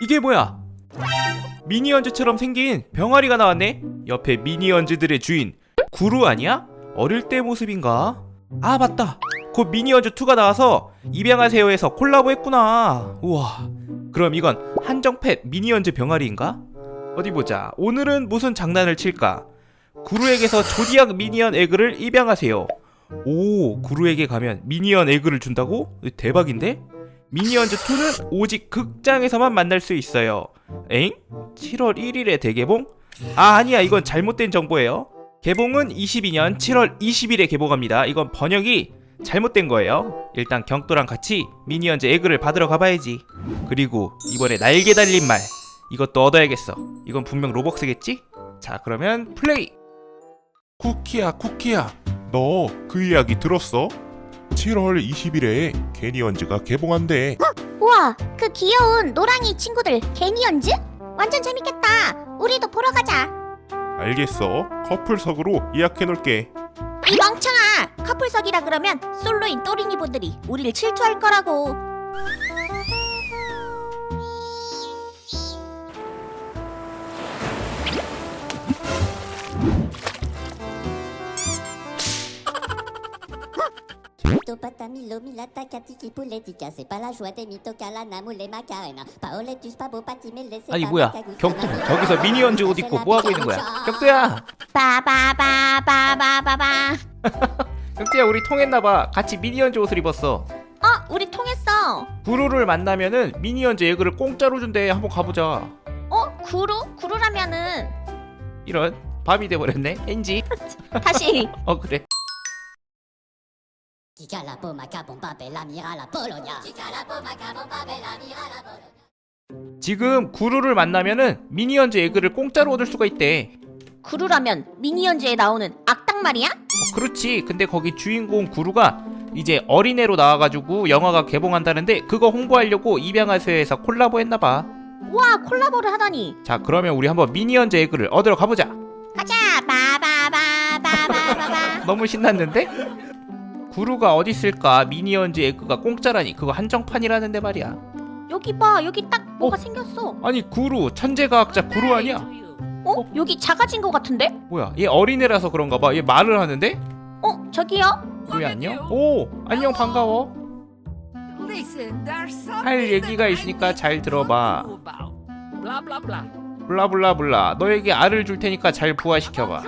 이게 뭐야? 미니언즈처럼 생긴 병아리가 나왔네? 옆에 미니언즈들의 주인 구루 아니야? 어릴 때 모습인가? 아 맞다 곧 미니언즈 2가 나와서 입양하세요에서 콜라보 했구나 우와 그럼 이건 한정팻 미니언즈 병아리인가? 어디 보자 오늘은 무슨 장난을 칠까? 구루에게서 조디악 미니언 에그를 입양하세요 오 구루에게 가면 미니언 에그를 준다고? 대박인데? 미니언즈 2는 오직 극장에서만 만날 수 있어요. 엥? 7월 1일에 대개봉? 아 아니야 이건 잘못된 정보예요. 개봉은 22년 7월 20일에 개봉합니다. 이건 번역이 잘못된 거예요. 일단 경도랑 같이 미니언즈 에그를 받으러 가봐야지. 그리고 이번에 날개 달린 말 이것도 얻어야겠어. 이건 분명 로벅스겠지? 자 그러면 플레이. 쿠키야 쿠키야 너 그 이야기 들었어? 7월 20일에 개니언즈가 개봉한대 우와, 그 귀여운 노랑이 친구들 개니언즈? 완전 재밌겠다. 우리도 보러 가자. 알겠어 커플석으로 예약해놓을게 이 멍청아, 커플석이라 그러면 솔로인 또린이분들이 우리를 질투할 거라고. Topata, Milo, Milata, Katiki, Pouletica, c'est pas la joie des mitocala, Namoul et Macarena. Paoletus, Pabo, Patimele, c'est 아니 뭐야 Macaguta, 저기서 미니언즈 옷 입고 뭐 하고 있는 거야? 경도야 빠바바바바바바. 경도야 우리 통했나봐. 같이 미니언즈 옷을 입었어. 어, 우리 통했어. 구루를 만나면은 미니언즈 에그를 공짜로 준대. 한번 가보자. 어, 구루? 구루라면은 이런 밥이 돼버렸네. 엔지. 다시 어 그래. Kika la po, Macabon, Babel, Amira, la Polonia. Kika la po, Macabon, Babel, Amira, la Polonia. 지금 구루를 만나면은 미니언즈 에그를 공짜로 얻을 수가 있대. 구루라면 미니언즈에 나오는 악당 말이야? 어, 그렇지. 근데 거기 주인공 구루가 이제 어린애로 나와가지고 영화가 개봉한다는데 그거 홍보하려고 입양하세요에서 콜라보했나봐. 우와, 콜라보를 하다니. 자 그러면 우리 한번 미니언즈 에그를 얻으러 가보자. 가자. 바바바바바바바. 너무 신났는데? 구루가 어디 있을까? 미니언즈 에그가 공짜라니 그거 한정판이라는데 말이야. 여기 봐. 여기 딱 뭐가 어? 생겼어. 아니 구루 천재과학자 구루 아니야? 어? 여기 작아진 것 같은데? 뭐야? 얘 어린애라서 그런가 봐. 얘 말을 하는데? 어? 저기요? 왜 안녕? 오 안녕 반가워. 할 얘기가 있으니까 잘 들어봐. 블라블라블라 너에게 알을 줄 테니까 잘 부화시켜봐.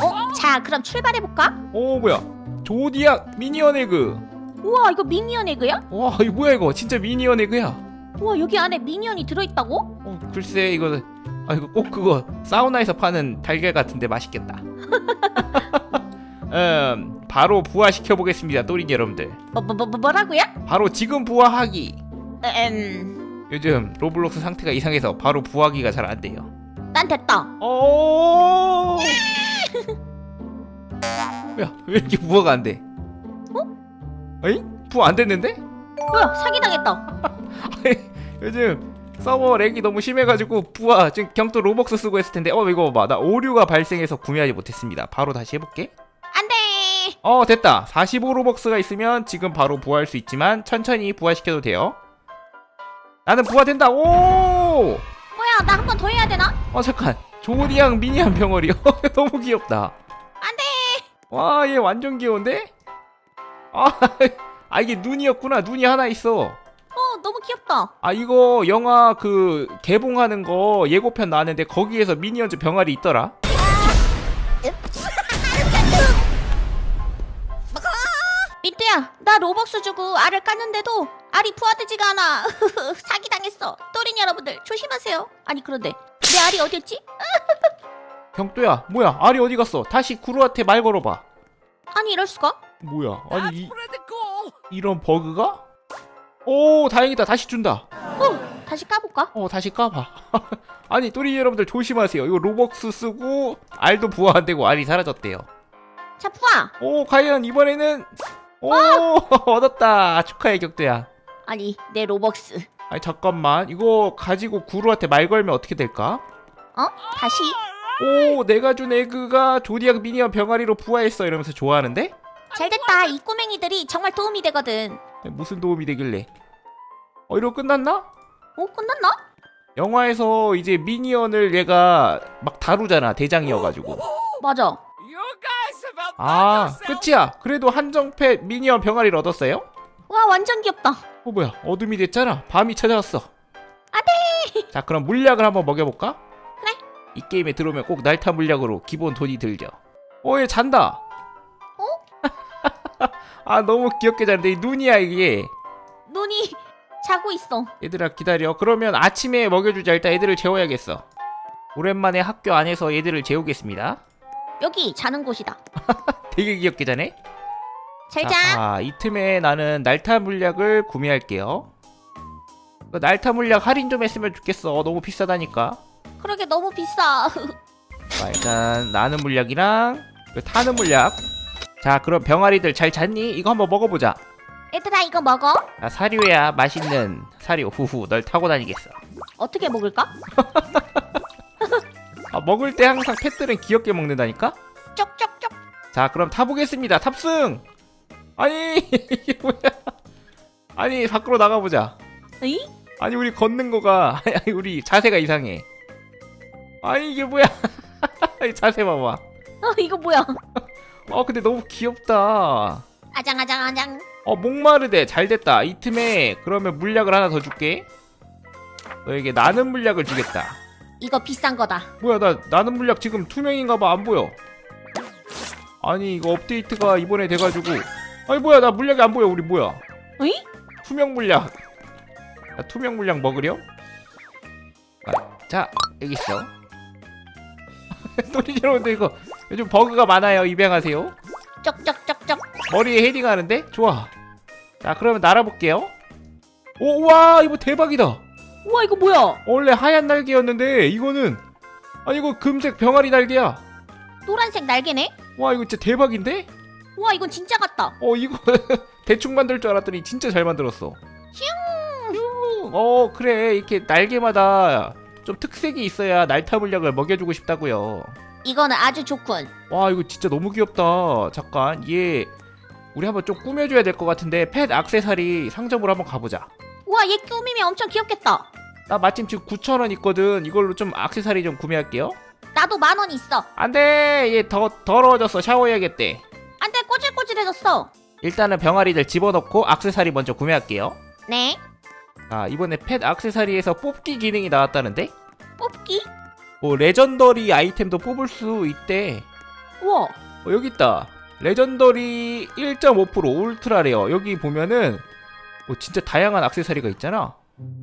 어? 자, 그럼 출발해볼까? 오 뭐야? 조디악 미니언 에그. 우와, 이거 미니언 에그야? 와 이거 뭐야 이거? 진짜 미니언 에그야. 우와, 여기 안에 미니언이 들어있다고? 어 글쎄 이거 아 이거 꼭 그거 사우나에서 파는 달걀 같은데 맛있겠다. 음 바로 부화시켜 보겠습니다 또린 여러분들. 뭐, 뭐, 뭐, 뭐라고요? 바로 지금 부화하기. 음, 요즘 로블록스 상태가 이상해서 바로 부화기가 잘 안 돼요. 난 됐다. 오. 야, 왜 이렇게 부화가 안 돼? 어? 에이? 부화 안 됐는데? 뭐야, 사기당했다. 요즘 서버 렉이 너무 심해가지고 부화 지금 경도 로벅스 쓰고 했을 텐데 어 이거 봐봐 나 오류가 발생해서 구매하지 못했습니다. 바로 다시 해볼게. 안 돼! 어 됐다. 45 로벅스가 있으면 지금 바로 부화할 수 있지만 천천히 부화시켜도 돼요. 나는 부화된다. 오! 뭐야, 나 한 번 더 해야 되나? 어 잠깐 조디양 미니한 병어리 너무 귀엽다! 와 얘 완전 귀여운데 아, 아 이게 눈이었구나 눈이 하나 있어 어, 너무 귀엽다. 아 이거 영화 그 개봉하는 거 예고편 나왔는데 거기에서 미니언즈 병아리 있더라 민트야, 나 로벅스 주고 알을 깠는데도 알이 부화되지가 않아. 사기당했어. 또린 여러분들 조심하세요. 아니 그런데 내 알이 어디였지? 경도야 뭐야? 알이 어디 갔어? 다시 구루한테 말 걸어봐. 아니 이럴 수가? 뭐야? 아니 이, 이런 버그가? 오 다행이다. 다시 준다. 어, 다시 까볼까? 어 다시 까봐. 아니 또리 여러분들 조심하세요. 이거 로벅스 쓰고 알도 부화 안 되고 알이 사라졌대요. 자, 부화. 오 과연 이번에는 오 얻었다. 축하해 격도야. 아니 내 로벅스. 아니 잠깐만. 이거 가지고 구루한테 말 걸면 어떻게 될까? 어? 다시? 오 내가 준 에그가 조디악 미니언 병아리로 부화했어 이러면서 좋아하는데? 잘됐다. 이 꼬맹이들이 정말 도움이 되거든. 무슨 도움이 되길래 어 이러고 끝났나? 어, 끝났나? 영화에서 이제 미니언을 얘가 막 다루잖아 대장이어가지고 맞아. 아 끝이야 그래도 한정패 미니언 병아리를 얻었어요? 와 완전 귀엽다. 어 뭐야 어둠이 됐잖아 밤이 찾아왔어 안돼 자 그럼 물약을 한번 먹여볼까? 이 게임에 들어오면 꼭 날타 물약으로 기본 돈이 들죠 어얘 잔다. 어? 아 너무 귀엽게 자는데. 이 눈이야 이게. 눈이 자고 있어. 얘들아 기다려. 그러면 아침에 먹여주자. 일단 애들을 재워야겠어. 오랜만에 학교 안에서 얘들을 재우겠습니다. 여기 자는 곳이다. 되게 귀엽게 자네. 잘 자, 자. 아, 이 틈에 나는 날타 물약을 구매할게요. 그 날타 물약 할인 좀 했으면 좋겠어. 너무 비싸다니까 그러게 너무 비싸. 자, 일단 나는 물약이랑 그 타는 물약 자 그럼 병아리들 잘 잤니? 이거 한번 먹어보자 얘들아 이거 먹어? 아, 사료야 맛있는 사료 후후 널 타고 다니겠어 어떻게 먹을까? 아, 먹을 때 항상 펫들은 귀엽게 먹는다니까? 쪽쪽쪽. 자 그럼 타보겠습니다 탑승 아니 이게 뭐야 아니 밖으로 나가보자 에이? 아니 우리 걷는 거가 아니 우리 자세가 이상해 아니 이게 뭐야? 이 자세 봐봐. 어 이거 뭐야? 어 근데 너무 귀엽다. 아장 아장 아장. 어 목마르대. 잘됐다. 이 틈에 그러면 물약을 하나 더 줄게. 너에게 나는 물약을 주겠다. 이거 비싼 거다. 뭐야 나 나는 물약 지금 투명인가봐. 안 보여. 아니 이거 업데이트가 이번에 돼가지고. 아니 뭐야 나 물약이 안 보여. 우리 뭐야? 에이? 투명 물약. 자, 투명 물약 먹으렴? 아, 자 여기 있어 또리 여러분들 이거 요즘 버그가 많아요 입양하세요 쪽쪽쪽쪽. 머리에 헤딩하는데 좋아 자 그러면 날아볼게요 오 와 이거 대박이다 우와 이거 뭐야? 원래 하얀 날개였는데 이거는 아니 이거 금색 병아리 날개야 노란색 날개네? 와 이거 진짜 대박인데? 우와 이건 진짜 같다. 어 이거 대충 만들 줄 알았더니 진짜 잘 만들었어 슝! 어 그래 이렇게 날개마다 좀 특색이 있어야 날타 물약을 먹여주고 싶다고요 이거는 아주 좋군. 와 이거 진짜 너무 귀엽다 잠깐 얘 우리 한번 좀 꾸며줘야 될 것 같은데 펫 악세사리 상점으로 한번 가보자 우와 얘 꾸미면 엄청 귀엽겠다. 나 마침 지금 9,000원 있거든 이걸로 좀 악세사리 좀 구매할게요 나도 만 원 있어. 안돼 얘 더 더러워졌어 샤워해야겠대 안돼 꼬질꼬질해졌어. 일단은 병아리들 집어넣고 악세사리 먼저 구매할게요 네. 아 이번에 펫 악세사리에서 뽑기 기능이 나왔다는데? 뽑기? 뭐 레전더리 아이템도 뽑을 수 있대 우와. 어, 여기 있다 레전더리 1.5% 울트라 레어 여기 보면은 뭐 진짜 다양한 악세사리가 있잖아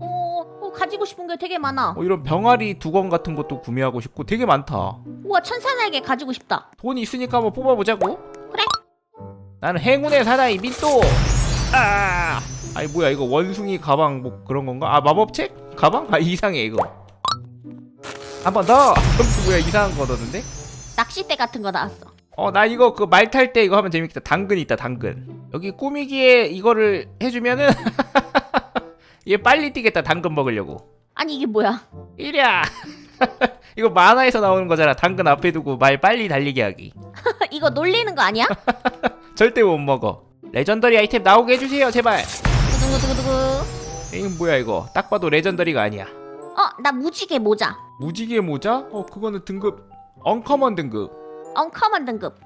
어, 어 가지고 싶은 게 되게 많아. 어, 이런 병아리 두건 같은 것도 구매하고 싶고 되게 많다 우와 천사날개 가지고 싶다. 돈이 있으니까 한번 뽑아보자고 그래. 나는 행운의 사나이 민또 아 아니 뭐야 이거 원숭이 가방 뭐 그런 건가? 아 마법책? 가방? 아 이상해 이거. 한 번 더! 뭐야 이상한 거 넣었는데? 낚싯대 같은 거 나왔어. 어 나 이거 그 말 탈 때 이거 하면 재밌겠다. 당근 있다 당근. 여기 꾸미기에 이거를 해주면은 얘 빨리 뛰겠다 당근 먹으려고. 아니 이게 뭐야? 이랴 이거 만화에서 나오는 거잖아. 당근 앞에 두고 말 빨리 달리게 하기. 이거 놀리는 거 아니야? 절대 못 먹어. 레전더리 아이템 나오게 해주세요 제발 두구두구두구. 이건 뭐야 이거 딱 봐도 레전더리가 아니야 어, 나 무지개 모자. 무지개 모자? 어 그거는 등급 언커먼 등급 엉커먼 등급.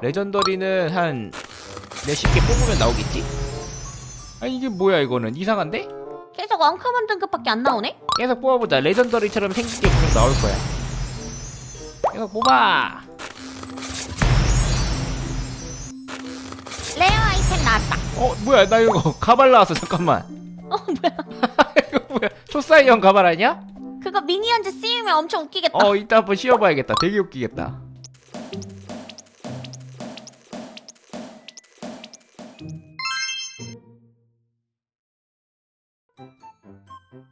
레전더리는 한 몇십 개 뽑으면 나오겠지? 아 이게 뭐야 이거는 이상한데? 계속 엉커먼 등급밖에 안 나오네? 계속 뽑아보자 레전더리처럼 생긴 게 분명 나올 거야 계속 뽑아 왔다. 어 뭐야 나 이거 가발 나왔어 잠깐만 어, 뭐야? 이거 뭐야 초사이형 가발 아니야? 그거 미니언즈 쓰이면 엄청 웃기겠다. 어 이따 한번 씌워봐야겠다 되게 웃기겠다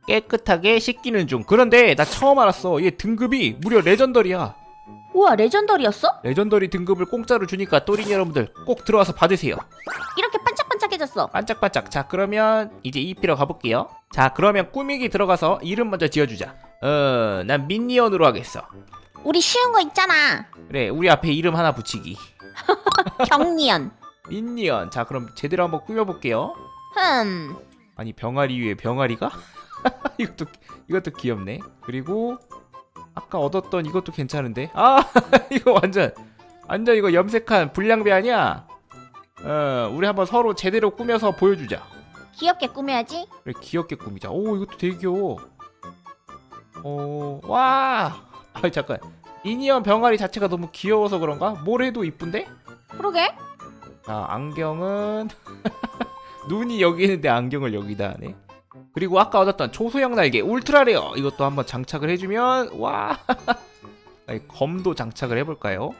깨끗하게 씻기는 중 그런데 나 처음 알았어 얘 등급이 무려 레전더리야 우와, 레전더리였어? 레전더리 등급을 공짜로 주니까 또린 여러분들 꼭 들어와서 받으세요 이렇게 반짝반짝해졌어. 반짝반짝 자 그러면 이제 EP로 가볼게요 자 그러면 꾸미기 들어가서 이름 먼저 지어주자 어 난 민니언으로 하겠어 우리 쉬운 거 있잖아. 그래 우리 앞에 이름 하나 붙이기 경리언. 민니언 자 그럼 제대로 한번 꾸며볼게요 흠. 아니 병아리 위에 병아리가? 이것도 이것도 귀엽네. 그리고 아까 얻었던 이것도 괜찮은데. 아 이거 완전 완전 이거 염색한 불량배 아니야? 어 우리 한번 서로 제대로 꾸며서 보여주자. 귀엽게 꾸며야지. 그래 귀엽게 꾸미자. 오 이것도 되게 귀여워. 어, 오와. 아 잠깐. 미니언 병아리 자체가 너무 귀여워서 그런가? 뭘 해도 이쁜데? 그러게. 자 안경은 눈이 여기 있는데 안경을 여기다 하네. 그리고 아까 얻었던 초소형 날개 울트라 레어 이것도 한번 장착을 해주면 와. 아니, 검도 장착을 해볼까요?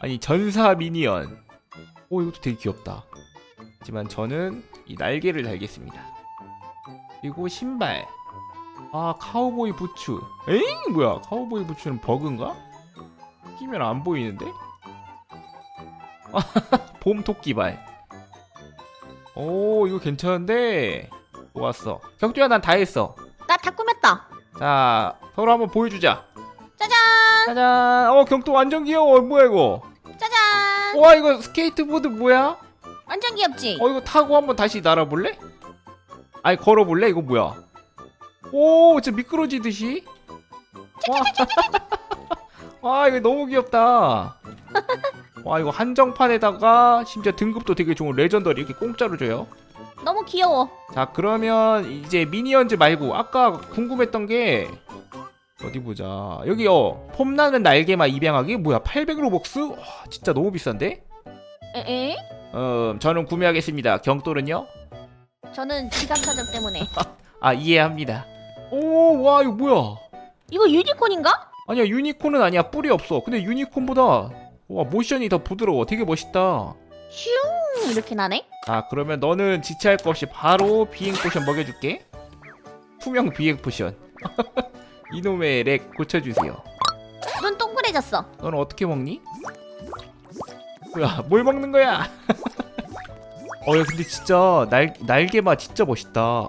아니 전사 미니언. 오 이것도 되게 귀엽다. 하지만 저는 이 날개를 달겠습니다. 그리고 신발. 아 카우보이 부츠. 에잉 뭐야 카우보이 부츠는 버그인가? 끼면 안 보이는데? 봄 토끼발. 오 이거 괜찮은데. 좋았어. 경주야 난 다 했어. 나 다 꾸몄다. 자 서로 한번 보여주자. 짜잔. 짜잔. 어 경도 완전 귀여워. 뭐야 이거? 와 이거 스케이트보드 뭐야? 완전 귀엽지. 어 이거 타고 한번 다시 날아볼래? 아니 걸어볼래? 이거 뭐야? 오 진짜 미끄러지듯이? 와, 와 이거 너무 귀엽다. 와 이거 한정판에다가 심지어 등급도 되게 좋은 레전더리 이렇게 공짜로 줘요. 너무 귀여워. 자 그러면 이제 미니언즈 말고 아까 궁금했던 게 어디 보자 여기요 폼나는 날개만 입양하기 뭐야 800 로벅스? 와 진짜 너무 비싼데? 에에? 음 저는 구매하겠습니다 경돌은요? 저는 지갑 사정 때문에. 아 이해합니다 오 와 이거 뭐야 이거 유니콘인가? 아니야 유니콘은 아니야 뿔이 없어 근데 유니콘보다 와 모션이 더 부드러워 되게 멋있다 슝 이렇게 나네. 자 그러면 너는 지체할 거 없이 바로 비행 포션 먹여줄게 투명 비행 포션 이놈의 렉 고쳐주세요 눈 동그래졌어. 너는 어떻게 먹니? 뭐야 뭘 먹는 거야 어 야 근데 진짜 날, 날개맛 진짜 멋있다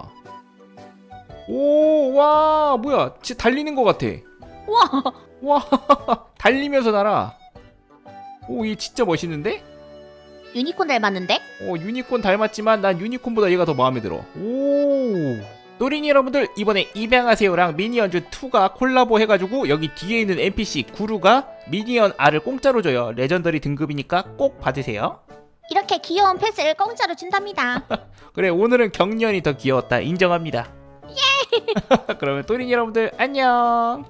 오 와 뭐야 진짜 달리는 거 같아 우와. 와 달리면서 날아 오 얘 진짜 멋있는데? 유니콘 닮았는데? 어 유니콘 닮았지만 난 유니콘보다 얘가 더 마음에 들어 오 또린이 여러분들 이번에 입양하세요랑 미니언즈 2가 콜라보 해가지고 여기 뒤에 있는 NPC 구루가 미니언 R을 공짜로 줘요. 레전더리 등급이니까 꼭 받으세요. 이렇게 귀여운 펫을 공짜로 준답니다. 그래 오늘은 경련이 더 귀여웠다. 인정합니다. 예! 그러면 또린이 여러분들 안녕